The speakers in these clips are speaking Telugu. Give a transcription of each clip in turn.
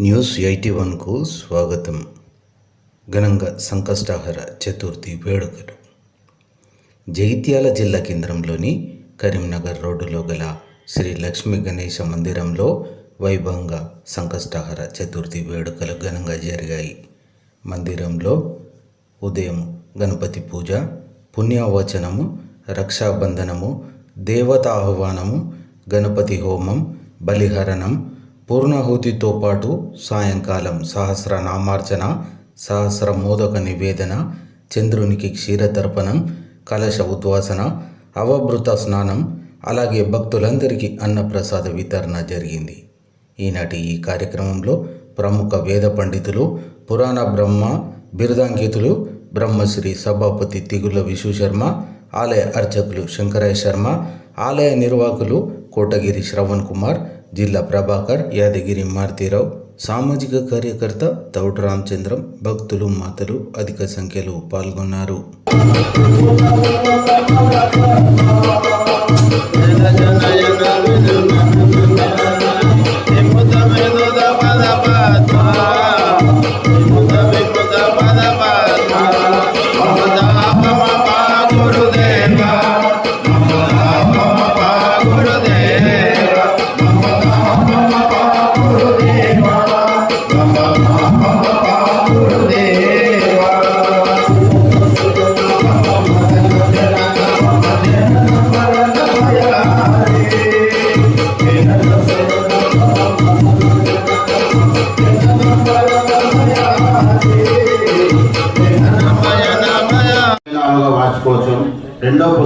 న్యూస్ ఎయిటీ వన్కు స్వాగతం. ఘనంగా సంకష్టహర చతుర్థి వేడుకలు. జగిత్యాల జిల్లా కేంద్రంలోని కరీంనగర్ రోడ్డులో గల శ్రీ లక్ష్మీ గణేశ మందిరంలో వైభవంగా సంకష్టహర చతుర్థి వేడుకలు ఘనంగా జరిగాయి. మందిరంలో ఉదయం గణపతి పూజ పుణ్యవచనము రక్షాబంధనము దేవత ఆహ్వానము గణపతి హోమం బలిహరణం పూర్ణాహుతితో పాటు సాయంకాలం సహస్ర నామార్చన సహస్ర మోదక నివేదన చంద్రునికి క్షీరతర్పణం కలశ ఉద్వాసన అవభృత స్నానం అలాగే భక్తులందరికీ అన్నప్రసాద వితరణ జరిగింది. ఈనాటి ఈ కార్యక్రమంలో ప్రముఖ వేద పండితులు పురాణ బ్రహ్మ బిరుదాంకితులు బ్రహ్మశ్రీ సభాపతి తిగుల విశ్వశర్మ ఆలయ అర్చకులు శంకరయ్య శర్మ ఆలయ నిర్వాహకులు కోటగిరి శ్రవణ్ కుమార్ జిల్లా ప్రభాకర్ యాదగిరి మారుతీరావు సామాజిక కార్యకర్త తౌడు రామచంద్రం భక్తులు మాతలు అధిక సంఖ్యలో పాల్గొన్నారు. నాలుగో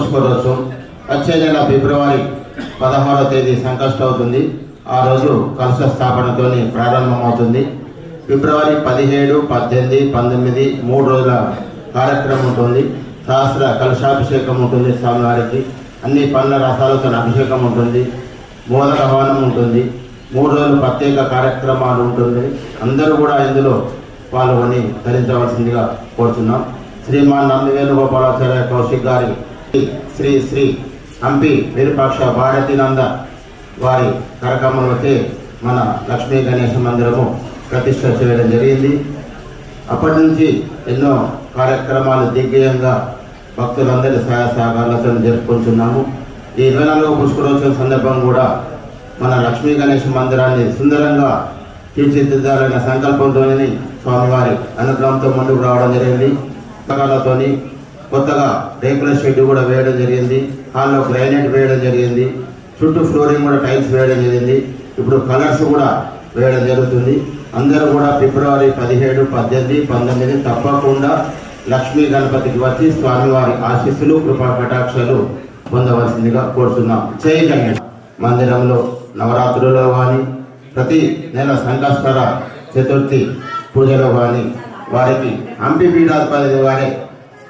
పుష్కరోత్సవం వచ్చే నెల ఫిబ్రవరి పదహారవ తేదీ సంకష్ట అవుతుంది ఆ రోజు కలశ స్థాపనతో ప్రారంభమవుతుంది. ఫిబ్రవరి పదిహేడు పద్దెనిమిది పంతొమ్మిది మూడు రోజుల కార్యక్రమం ఉంటుంది. సహస్ర కలశాభిషేకం ఉంటుంది స్వామివారికి. అన్ని పండ్ల రసాలతో అభిషేకం ఉంటుంది. మోదక హవనం ఉంటుంది. మూడు రోజులు ప్రత్యేక కార్యక్రమాలు ఉంటుంది. అందరూ కూడా ఇందులో పాల్గొని ధరించవలసిందిగా కోరుతున్నాం. శ్రీమాన్ నంది వేణుగోపాలాచార్య కౌశిక్ గారి శ్రీ శ్రీ హంపి విరూపాక్ష భారతీనంద వారి కార్యక్రమంలోకి మన లక్ష్మీ గణేశ మందిరము ప్రతిష్ట చేయడం జరిగింది. అప్పటి నుంచి ఎన్నో కార్యక్రమాలు దిగ్గజంగా భక్తులందరి సహాయ సహకారాలతో జరుపుకుంటున్నాము. ఈ ఇరవై నాలుగవ పుష్కరోత్సవం సందర్భం కూడా మన లక్ష్మీ గణేష్ మందిరాన్ని సుందరంగా తీర్చిదిద్దాలనే సంకల్పంతోనే స్వామివారి అనుగ్రహంతో ముందుకు రావడం జరిగింది. పుస్తకాలతోని కొత్తగా రేకుల షెడ్ కూడా వేయడం జరిగింది. హాల్లో గ్రానైట్ వేయడం జరిగింది. చుట్టూ ఫ్లోరింగ్ కూడా టైల్స్ వేయడం జరిగింది. ఇప్పుడు కలర్స్ కూడా వేయడం జరుగుతుంది. అందరూ కూడా ఫిబ్రవరి పదిహేడు పద్దెనిమిది పంతొమ్మిది తప్పకుండా లక్ష్మీ గణపతికి వచ్చి స్వామివారి ఆశీస్సులు కృపా కటాక్షలు పొందవలసిందిగా కోరుతున్నాం. జై మందిరంలో నవరాత్రులలో కానీ ప్రతి నెల సంకష్టర చతుర్థి పూజలో కానీ వారికి హంపి పీఠాధిపతి వారే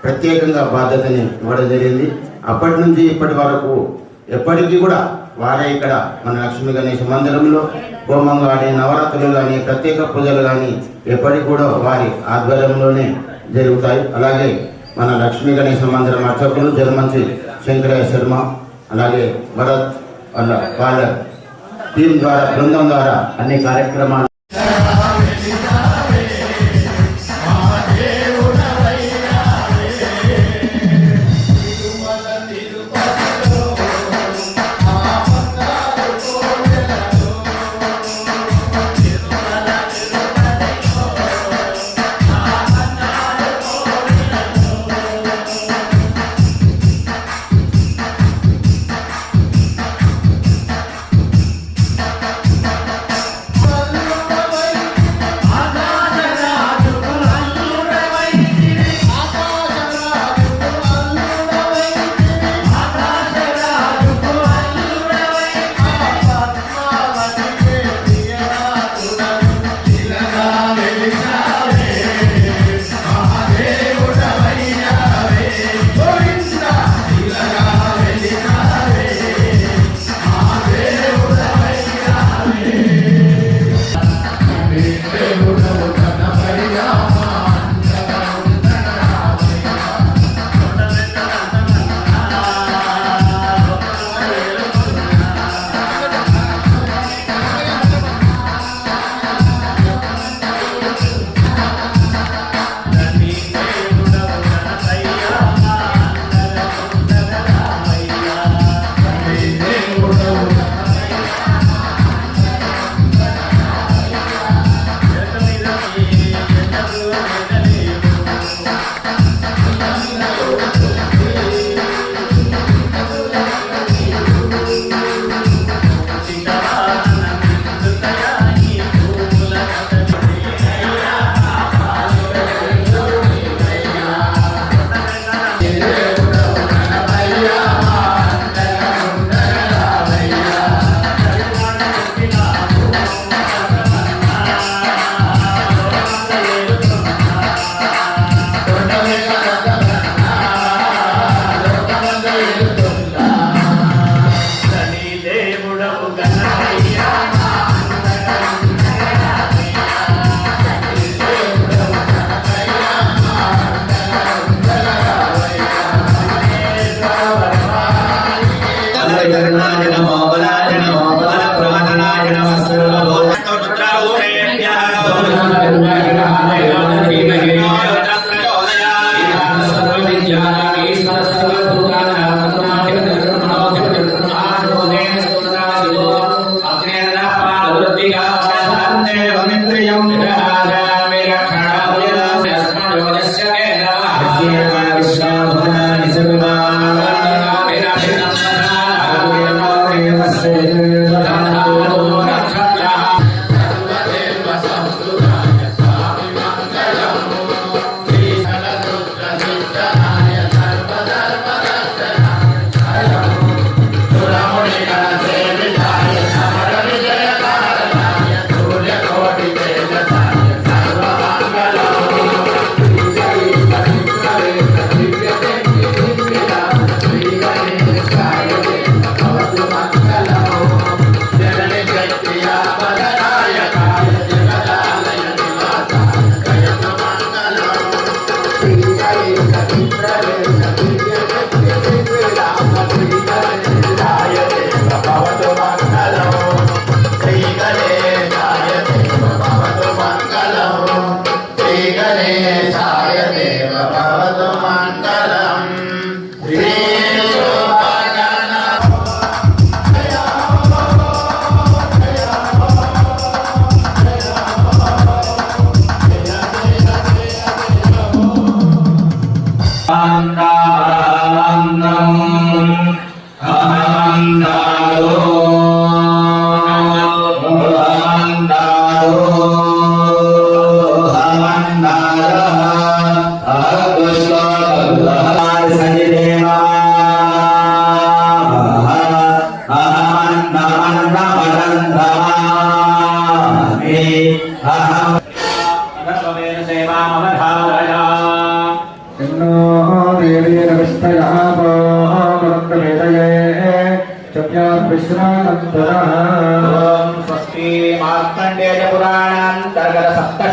ప్రత్యేకంగా బాధ్యతని ఇవ్వడం జరిగింది. అప్పటి నుంచి ఇప్పటి వరకు ఎప్పటికీ కూడా వారే ఇక్కడ మన లక్ష్మీ గణేష్ మందిరంలో హోమం కానీ నవరాత్రులు కానీ ప్రత్యేక పూజలు కానీ ఎప్పటికి కూడా వారి ఆధ్వర్యంలోనే జరుగుతాయి. అలాగే మన లక్ష్మీ గణేష్ మందిరం అర్చకులు జర్మంచి శంకరయ్య శర్మ అలాగే భరత్ వాళ్ళ వాళ్ళ టీం ద్వారా బృందం ద్వారా అన్ని కార్యక్రమాలు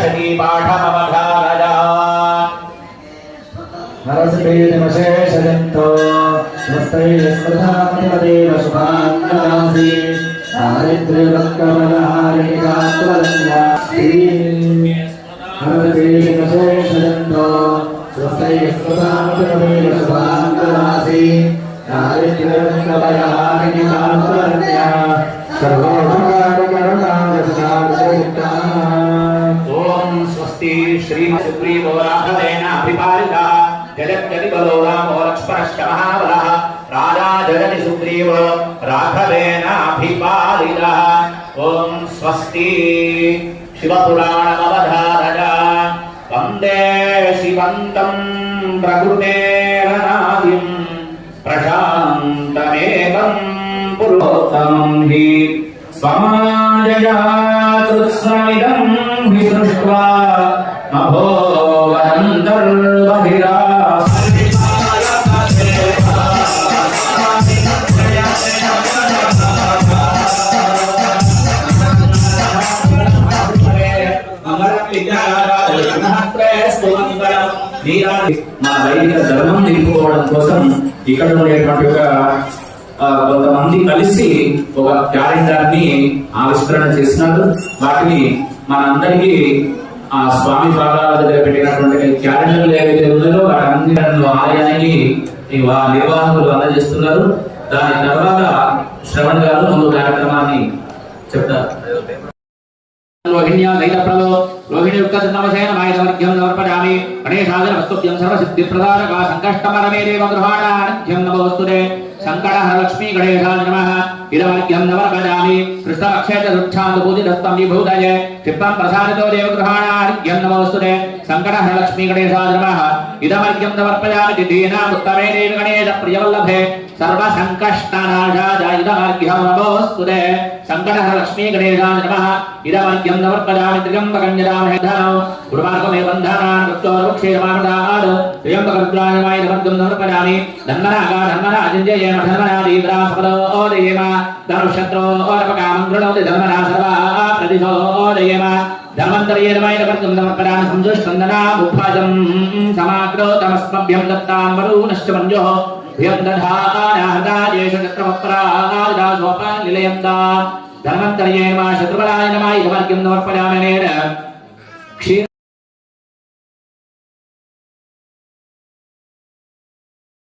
पाठमवधारया हरसपेदमशेषजन्तो स्वस्तैः स्मृतामतिमदेव शुभाङ्गदासि दारिद्र्यवक्कमलहारिकात्मलन्यास्ति हरसपेदमशेषजन्तो स्वस्तैः स्मृतामतिमदेव शुभाङ्गदासि दारिद्र्यवक्कमलहारिकात्मलन्या सर्वोपकारकरणाय स्वस्ति श्रीमत्सुग्रीवो राघवेन अभिपालितः जगद्गति बलो रामो लक्ष्मणश्च महाबलः राजा जगति सुग्रीव राघवेन अभिपालितः ॐ स्वस्ति शिवपुराणमवधारय वन्दे शिवन्तं प्रकृतेरनादिम् प्रशान्तमेकं पुरोत्तमं हि समाजयातृत्स्वमिदं हि सृष्ट्वा మా దైవిక ధర్మం నిలుపుకోవడం కోసం ఇక్కడ ఉండేటువంటి ఒక కొంతమంది కలిసి ఒక క్యాలెండర్ని ఆవిష్కరణ చేసినారు వాటిని మనందరికీ ఆ స్వామి పాదాల దగ్గర పెట్టినటువంటి క్యాలెండర్లు ఏవైతే ఉన్నాయో వాటన్నిటిలో ఆలయానికి నిర్వాహకులు అందజేస్తున్నారు. దాని తర్వాత శ్రవణ్ గారు ముందు కార్యక్రమాన్ని చెప్తారు. రోహిణ్యా దైతప్రదో రోహిణి యుక్త నవసేన మాయవర్గ్యం నవర్పజామి గణేశాదన వస్తుభ్యం సర్వసిద్ధి ప్రదారక సంకష్టమరమే దేవ గృహాణానిధ్యం నమోస్తుతే. సంకటహర లక్ష్మీ గణేశాయ నమః. ఇదవర్గ్యం నమర్పజామి కృష్ణపక్షే రుక్షాంత పూజితస్తం విభూతయే క్షిప్రం ప్రసాదితో దేవ గృహాణానిధ్యం నమోస్తుతే సంకటహర లక్ష్మీ గణేశాయ నమః ఇదవర్గ్యం నవర్పజామి దిదీనాముత్తమే దేవి గణేశ ప్రియవల్లభే సర్వ సంకష్టనాశాయ ఇదవర్గ్యం నమోస్తుతే సంకటహర లక్ష్మీ గణేశాయ నమః ఇదమర్గ్యం నవర్పదామి త్రియంబకం యదామహే ధనం గురుమార్గమే బంధానాన్ వృక్షోరవృక్షేరమామదాద్ త్రియంబకరుద్రాయమాయ నవర్గం నవర్పదామి ధన్మనాగా ధన్మనా అజింజయేమ ధన్మనా దీవ్రా సపదోదయేమ ధనుషత్రోరపకామం గృణోతి ధన్మనా సర్వా ప్రతిశోదయేమ ధన్వంతరేయమాయ నవర్గం నవర్పదామి సంజుష్టందనా ముఖాజం సమాక్రోతమస్మభ్యం దత్తాం వరూనశ్చ మంజో భ్యం దధానాహదాయేష చక్రవప్రాదాసోపానిలయందా ధన్వంతరయే నమ శత్రుబలాయ నమాయ వర్గం నమర్పయామి క్షీర